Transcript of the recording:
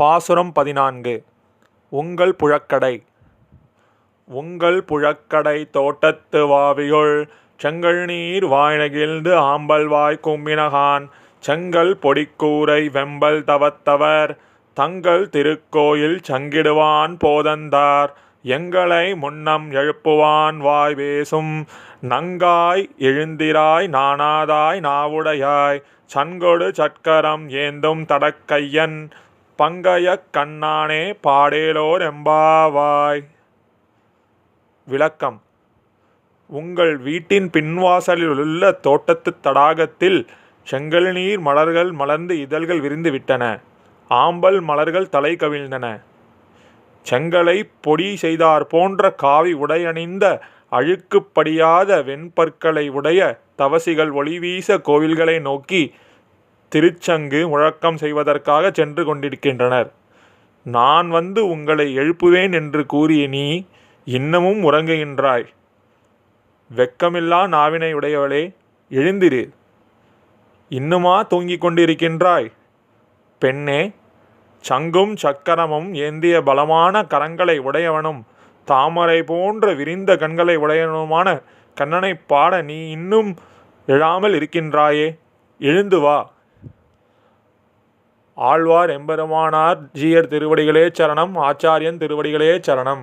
பாசுரம் பதினான்கு. உங்கள் புழக்கடை. உங்கள் புழக்கடை தோட்டத்து வாவியுள் செங்கழ்நீர் வாய்நெகிழ்ந்து ஆம்பல் வாய் கும்பினகான். செங்கல் பொடிக்கூரை வெம்பல் தவத்தவர். தங்கள் திருக்கோயில் சங்கிடுவான் போதந்தார். எங்களை முன்னம் எழுப்புவான் வாய் பேசும். நங்காய் எழுந்திராய் நாணாதாய் நாவுடையாய். சன்கொடு சட்கரம் ஏந்தும் தடக்கையன். பங்கயக் கண்ணானே பாடேலோர் எம்பாவாய். விளக்கம். உங்கள் வீட்டின் பின்வாசலில் உள்ள தோட்டத்துத் தடாகத்தில் செங்கழுநீர் மலர்கள் மலர்ந்து இதழ்கள் விரிந்து விட்டன ஆம்பல் மலர்கள் தலை கவிழ்ந்தன. செங்கலை பொடி செய்தார் போன்ற காவி உடையணிந்த அழுக்குப்படியாத வெண்பற்களை உடைய தவசிகள் ஒளிவீச கோவில்களை நோக்கி திருச்சங்கு முழக்கம் செய்வதற்காக சென்று கொண்டிருக்கின்றனர். நான் வந்து உங்களை எழுப்புவேன் என்று கூறிய நீ இன்னமும் உறங்குகின்றாய். வெக்கமில்லா நாவினை உடையவளே எழுந்திரு. இன்னுமா தூங்கிக் கொண்டிருக்கின்றாய்? பெண்ணே சங்கும் சக்கரமும் ஏந்திய பலமான கரங்களை உடையவனும் தாமரை போன்ற விரிந்த கண்களை உடையவனுமான கண்ணனைப் பாட நீ இன்னும் எழாமல் இருக்கின்றாயே. எழுந்து வா. ஆழ்வார் எம்பெருமானார் ஜீயர் திருவடிகளே சரணம் ஆச்சாரியன் திருவடிகளே சரணம்.